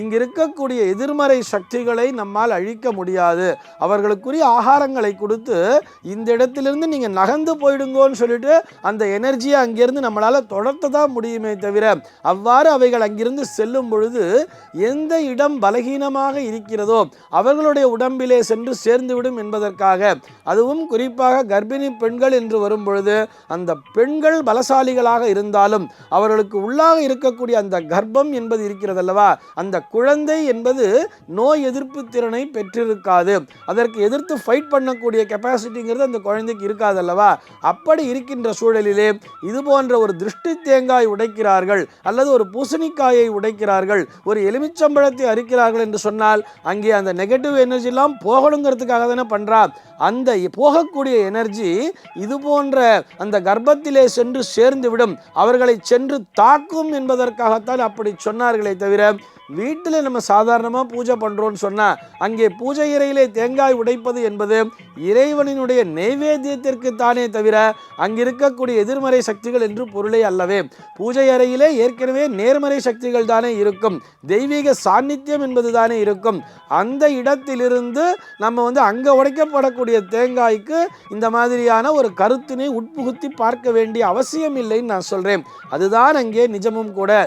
இங்கு இருக்கக்கூடிய எதிர்மறை சக்திகளை நம்மால் அழிக்க முடியாது. அவர்களுக்குரிய ஆகாரங்களை கொடுத்து இந்த இடத்திலிருந்து நீங்கள் நகர்ந்து போயிடுங்கோன்னு சொல்லிட்டு அந்த எனர்ஜியை அங்கிருந்து நம்மளால் தொடர்த்து தான் முடியுமே தவிர அவ்வாறு அவைகள் அங்கிருந்து செல்லும் பொழுது எந்த இடம் பலகீனமாக இருக்கிறதோ அவர்களுடைய உடம்பிலே சென்று சேர்ந்துவிடும் என்பதற்காக அதுவும் குறிப்பாக கர்ப்பிணி பெண்கள் என்று வரும் பொழுது அந்த பெண்கள் பலசாலிகளாக இருந்தாலும் அவர்களுக்கு உள்ளாக இருக்கக்கூடிய அந்த கர்ப்பம் என்பது இருக்கிறதல்லவா? அந்த குழந்தை என்பது நோய் எதிர்ப்பு திறனை பெற்றிருக்காது. அதற்கு எதிர்த்து ஃபைட் பண்ணக்கூடிய கெப்பாசிட்டிங்கிறது அந்த குழந்தைக்கு இருக்காதல்லவா? அப்படி இருக்கின்ற சூழலிலே இது போன்ற ஒரு திருஷ்டி தேங்காய் உடைக்கிறார்கள் அல்லது ஒரு பூசணிக்காயை உடைக்கிறார்கள் ஒரு எலுமிச்சம்பழத்தை அரிக்கிறார்கள் என்று சொன்னால் அங்கே அந்த நெகட்டிவ் எனர்ஜிலாம் போகணுங்கிறதுக்காக தானே பண்ணுறா அந்த போகக்கூடிய எனர்ஜி இது போன்ற அந்த கர்ப்பத்திலே சென்று சேர்ந்து விடும் அவர்களை சென்று தாக்கும் என்பதற்காகத்தான் அப்படி சொன்னார்களே தவிர வீட்டில் நம்ம சாதாரணமாக பூஜை பண்ணுறோன்னு சொன்னால் அங்கே பூஜை இறையிலே தேங்காய் உடைப்பது என்பது இறைவனினுடைய நெய்வேத்தியத்திற்கு தானே தவிர அங்கே இருக்கக்கூடிய எதிர்மறை சக்திகள் என்று பொருளே அல்லவே. பூஜை அறையிலே ஏற்கனவே நேர்மறை சக்திகள் தானே இருக்கும். தெய்வீக சாநித்தியம் என்பது தானே இருக்கும். அந்த இடத்திலிருந்து நம்ம வந்து அங்கே உடைக்கப்படக்கூடிய தேங்காய்க்கு இந்த மாதிரியான ஒரு கருத்தினை உட்புகுத்தி பார்க்க வேண்டிய அவசியம் இல்லைன்னு நான் சொல்கிறேன் அதுதான் அங்கே நிஜமும் கூட.